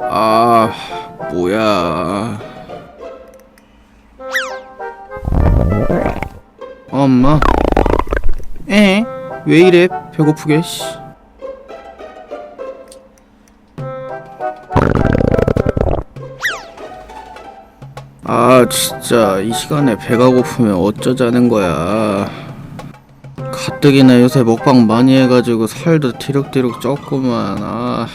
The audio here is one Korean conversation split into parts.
아, 뭐야. 엄마. 에? 왜 이래? 배고프게, 씨. 아, 진짜, 이 시간에 배가 고프면 어쩌자는 거야. 가뜩이나 요새 먹방 많이 해가지고 살도 티룩티룩 쪘구만, 아.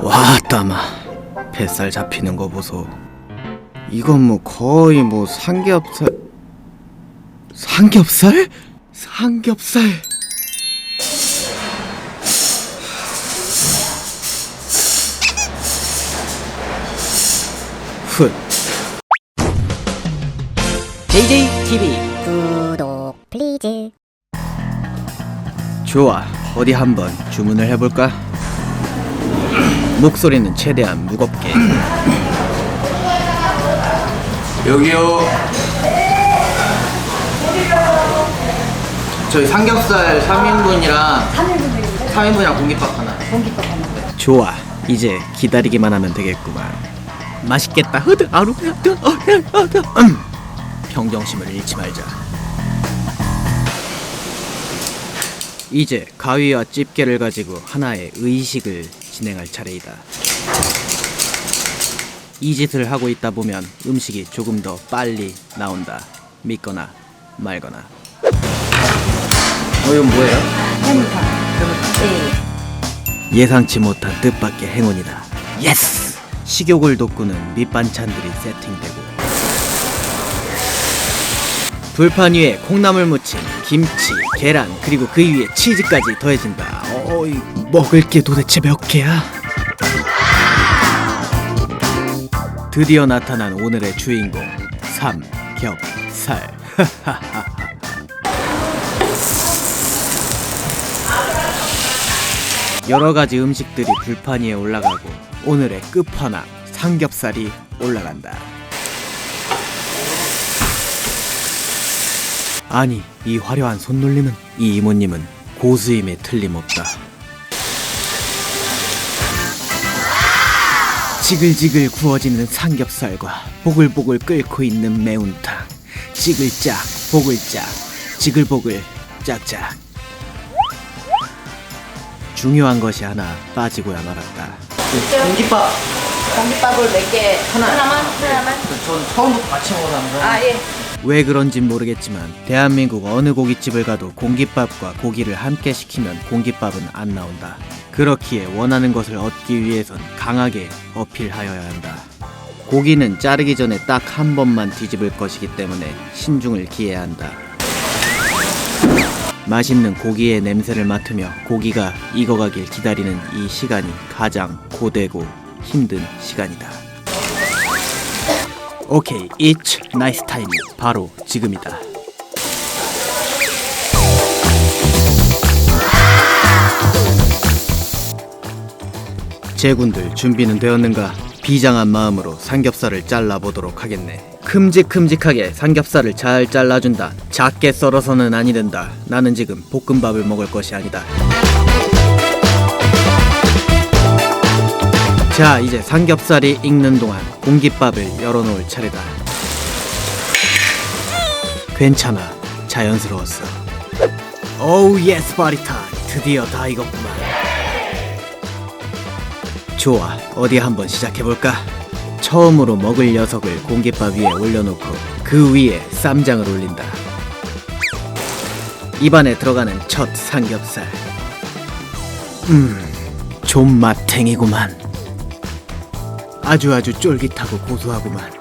와 따마 뱃살 잡히는 거 보소 이건 뭐 거의 뭐 삼겹살 삼겹살? 삼겹살 훗. JJTV 구독 플리즈 좋아 어디 한번 주문을 해볼까? 목소리는 최대한 무겁게. 여기요. 저희 삼겹살 3인분이랑 3인분이랑 공깃밥 하나. 공깃밥 하나. 좋아 이제 기다리기만 하면 되겠구만 맛있겠다 흐드 아루 흐드 어, 어, 어, 음. 평정심을 잃지 말자 이제 가위와 집게를 가지고 하나의 의식을 진행할 차례이다. 이 짓을 하고 있다 보면 음식이 조금 더 빨리 나온다. 믿거나 말거나. 어, 이건 뭐예요? 예상치 못한 뜻밖의 행운이다. 예스! 식욕을 돋구는 밑반찬들이 세팅되고 불판 위에 콩나물 무침, 김치, 계란 그리고 그 위에 치즈까지 더해진다. 어이 먹을 게 도대체 몇 개야? 드디어 나타난 오늘의 주인공 삼겹살. 여러 가지 음식들이 불판 위에 올라가고 오늘의 끝판왕 삼겹살이 올라간다. 아니 이 화려한 손놀림은 이 이모님은 고수임에 틀림없다. 지글지글 구워지는 삼겹살과 보글보글 끓고 있는 매운탕. 지글짝 보글짝 지글보글 짝짝 중요한 것이 하나 빠지고야 말았다 공깃밥 공깃밥을 몇 개? 하나 하나만? 하나만? 전 처음부터 같이 먹었는데 아 예. 왜 그런진 모르겠지만 대한민국 어느 고깃집을 가도 공깃밥과 고기를 함께 시키면 공깃밥은 안 나온다. 그렇기에 원하는 것을 얻기 위해선 강하게 어필하여야 한다. 고기는 자르기 전에 딱 한 번만 뒤집을 것이기 때문에 신중을 기해야 한다. 맛있는 고기의 냄새를 맡으며 고기가 익어가길 기다리는 이 시간이 가장 고되고 힘든 시간이다. 오케이, it's nice time. 바로 지금이다. 제군들 준비는 되었는가? 비장한 마음으로 삼겹살을 잘라보도록 하겠네. 큼직큼직하게 삼겹살을 잘 잘라준다. 작게 썰어서는 아니 된다. 나는 지금 볶음밥을 먹을 것이 아니다. 자, 이제 삼겹살이 익는 동안 공깃밥을 열어놓을 차례다. 괜찮아, 자연스러웠어. 오우 예스 바리타, 드디어 다 익었구만. 좋아, 어디 한번 시작해볼까? 처음으로 먹을 녀석을 공깃밥 위에 올려놓고 그 위에 쌈장을 올린다. 입안에 들어가는 첫 삼겹살. 음, 존맛탱이구만. 아주 아주 쫄깃하고 고소하구만.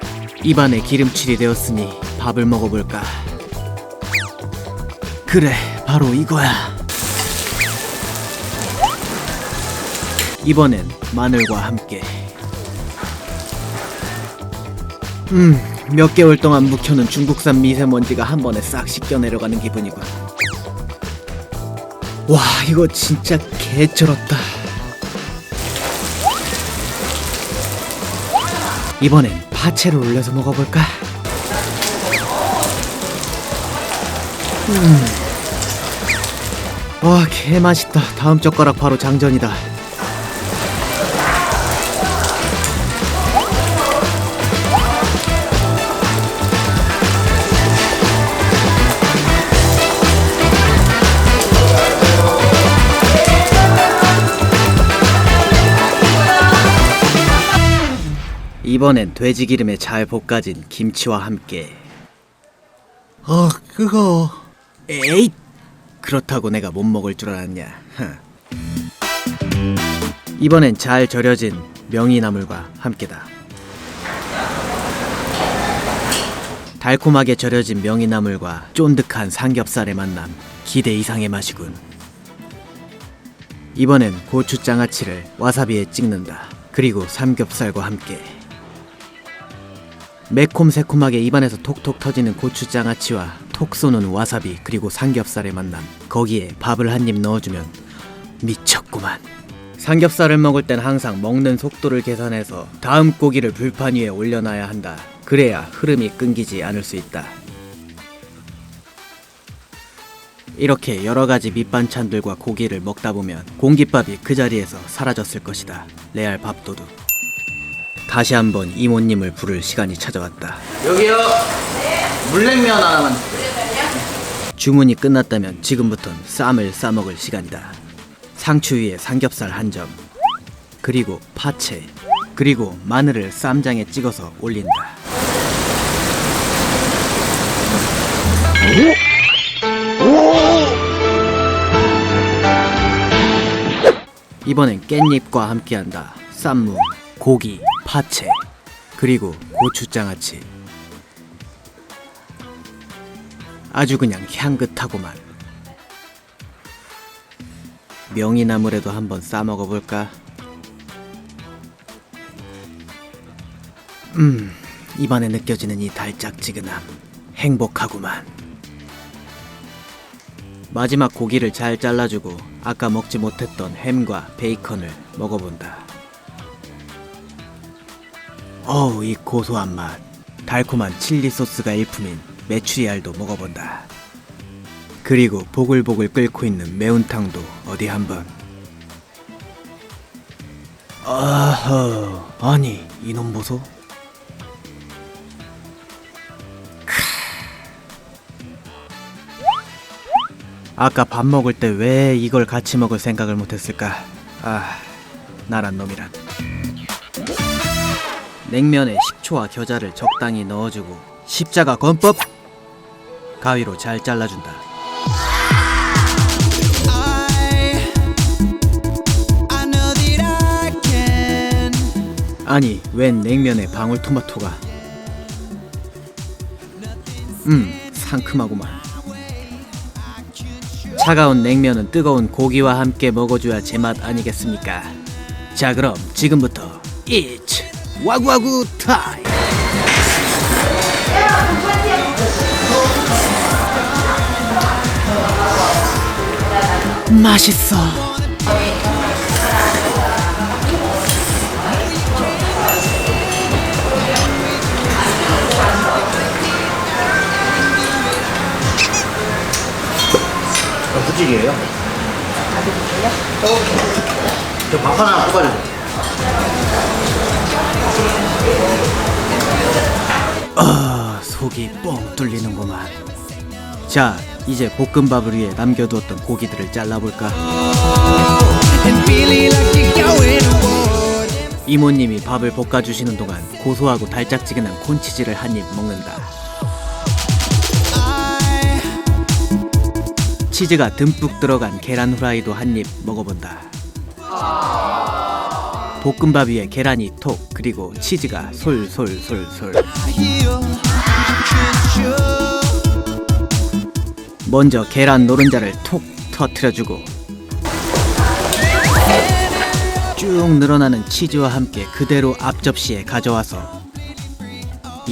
입안에 기름칠이 되었으니 밥을 먹어볼까. 그래, 바로 이거야. 이번엔 마늘과 함께. 음, 몇 개월 동안 묵혀놓은 중국산 미세먼지가 한 번에 싹 씻겨 내려가는 기분이군. 와, 이거 진짜 개쩔었다. 이번엔 파채를 올려서 먹어볼까? 음. 와, 개 맛있다. 다음 젓가락 바로 장전이다. 이번엔 돼지 기름에 잘 볶아진 김치와 함께. 어 그거 에잇! 그렇다고 내가 못 먹을 줄 알았냐? 흥. 이번엔 잘 절여진 명이나물과 함께다. 달콤하게 절여진 명이나물과 쫀득한 삼겹살의 만남 기대 이상의 맛이군. 이번엔 고추장아찌를 와사비에 찍는다. 그리고 삼겹살과 함께 매콤새콤하게 입안에서 톡톡 터지는 고추장아찌와 톡 쏘는 와사비 그리고 삼겹살의 만남. 거기에 밥을 한 입 넣어주면 미쳤구만. 삼겹살을 먹을 땐 항상 먹는 속도를 계산해서 다음 고기를 불판 위에 올려놔야 한다. 그래야 흐름이 끊기지 않을 수 있다. 이렇게 여러 가지 밑반찬들과 고기를 먹다 보면 공깃밥이 그 자리에서 사라졌을 것이다. 레알 밥도둑 다시 한번 이모님을 부를 시간이 찾아왔다. 여기요. 물냉면 하나만. 주문이 끝났다면 지금부턴 쌈을 싸먹을 시간이다. 상추 위에 삼겹살 한 점, 그리고 파채, 그리고 마늘을 쌈장에 찍어서 올린다. 이번엔 깻잎과 함께한다. 쌈무, 고기, 파채, 그리고 고추장아찌. 아주 그냥 향긋하고만. 명이나물에도 한번 싸 먹어 볼까? 음, 입안에 느껴지는 이 달짝지근함. 행복하구만. 마지막 고기를 잘 잘라주고 아까 먹지 못했던 햄과 베이컨을 먹어본다. 어우, 이 고소한 맛. 달콤한 칠리 소스가 일품인 메추리알도 먹어본다. 그리고 보글보글 끓고 있는 매운탕도 어디 한번. 아허, 아니 이놈 보소. 크. 아까 밥 먹을 때 왜 이걸 같이 먹을 생각을 못했을까? 아, 나란 놈이란. 냉면에 식초와 겨자를 적당히 넣어주고 십자가 건법 가위로 잘 잘라준다. 아니 웬 냉면에 방울토마토가? 음 상큼하구만. 차가운 냉면은 뜨거운 고기와 함께 먹어줘야 제맛 아니겠습니까? 자 그럼 지금부터 이츠 와구와구 타임. 맛있어. 부찌개예요. 저밥 하나 뽑아주 속이 뻥 뚫리는구만. 자, 이제 볶음밥을 위해 남겨두었던 고기들을 잘라볼까? 이모님이 밥을 볶아주시는 동안 고소하고 달짝지근한 콘치즈를 한 입 먹는다. 치즈가 듬뿍 들어간 계란 후라이도 한 입 먹어본다. 볶음밥 위에 계란이 톡 그리고 치즈가 솔솔솔솔. 먼저 계란 노른자를 톡 터트려주고 쭉 늘어나는 치즈와 함께 그대로 앞접시에 가져와서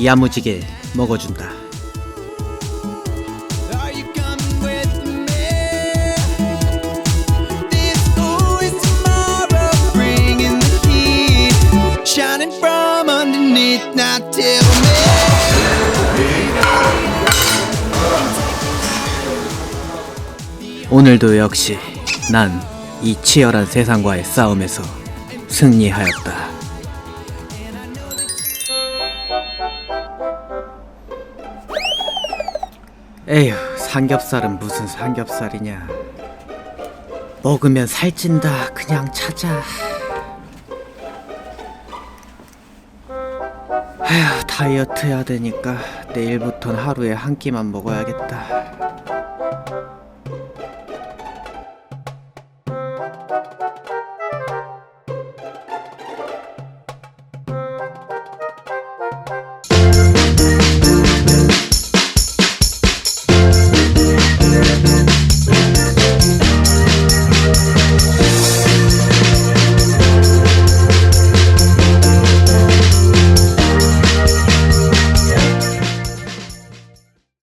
야무지게 먹어준다. Underneath 오늘도 역시 난 이 치열한 세상과의 싸움에서 승리하였다. 에휴, 삼겹살은 무슨 삼겹살이냐. 먹으면 살찐다. 그냥 찾아. 에휴, 다이어트 해야 되니까 내일부턴 하루에 한 끼만 먹어야겠다.